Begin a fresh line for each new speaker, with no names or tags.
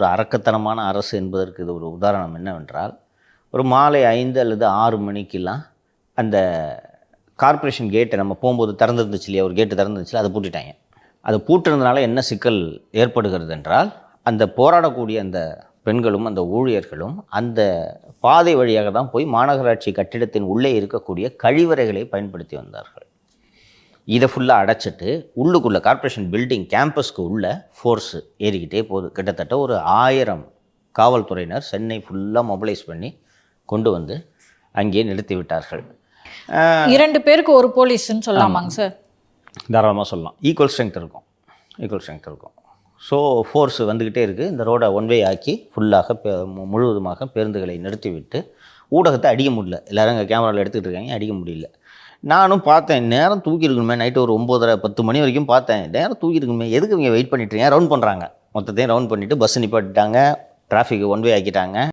ஒரு அரக்கத்தனமான அரசு என்பதற்கு இது ஒரு உதாரணம் என்னவென்றால் ஒரு மாலை ஐந்து அல்லது ஆறு மணிக்கெல்லாம் அந்த கார்ப்பரேஷன் கேட்டை நம்ம போகும்போது திறந்துருந்துச்சு இல்லையா? ஒரு கேட்டு திறந்துருந்துச்சு அதை பூட்டிட்டாங்க. அதை பூட்டுறதுனால என்ன சிக்கல் ஏற்படுகிறது என்றால் அந்த போராடக்கூடிய அந்த பெண்களும் அந்த ஊழியர்களும் அந்த பாதை வழியாக தான் போய் மாநகராட்சி கட்டிடத்தின் உள்ளே இருக்கக்கூடிய கழிவறைகளை பயன்படுத்தி வந்தார்கள். இதை ஃபுல்லாக அடைச்சிட்டு உள்ளுக்குள்ளே கார்ப்பரேஷன் பில்டிங் கேம்பஸ்க்கு உள்ள ஃபோர்ஸு ஏறிக்கிட்டே போகுது. கிட்டத்தட்ட ஒரு ஆயிரம் காவல்துறையினர் சென்னை ஃபுல்லாக மொபிலைஸ் பண்ணி கொண்டு வந்து அங்கே நிறுத்தி விட்டார்கள்.
இரண்டு பேருக்கு ஒரு போலீஸ்ன்னு சொல்லலாமாங்க சார்?
தாராளமாக சொல்லலாம். ஈக்குவல் ஸ்ட்ரென்த் இருக்கும். ஈக்குவல் ஸ்ட்ரென்த் இருக்கும். ஸோ ஃபோர்ஸ் வந்துக்கிட்டே இருக்குது இந்த ரோடை ஒன் வே ஆக்கி ஃபுல்லாக பே- முழுவதுமாக பேருந்துகளை நிறுத்திவிட்டு ஊடகத்தை அடிக்க முடியல. எல்லாரும் இங்கே கேமராவில் எடுத்துக்கிட்டு இருக்காங்க. அடிக்க முடியல. நானும் பார்த்தேன். நேரம் தூக்கியிருக்கணுமே. நைட்டு ஒரு ஒம்போதரை பத்து மணி வரைக்கும் பார்த்தேன். நேரம் தூக்கியிருக்கணுமே. எதுக்கு இவங்க வெயிட் பண்ணிட்டு ரவுண்ட் பண்ணுறாங்க மொத்தத்தையும் ரவுண்ட் பண்ணிவிட்டு பஸ் நிப்பாட்டிட்டாங்க. டிராஃபிக் ஒன் வே ஆக்கிட்டாங்க.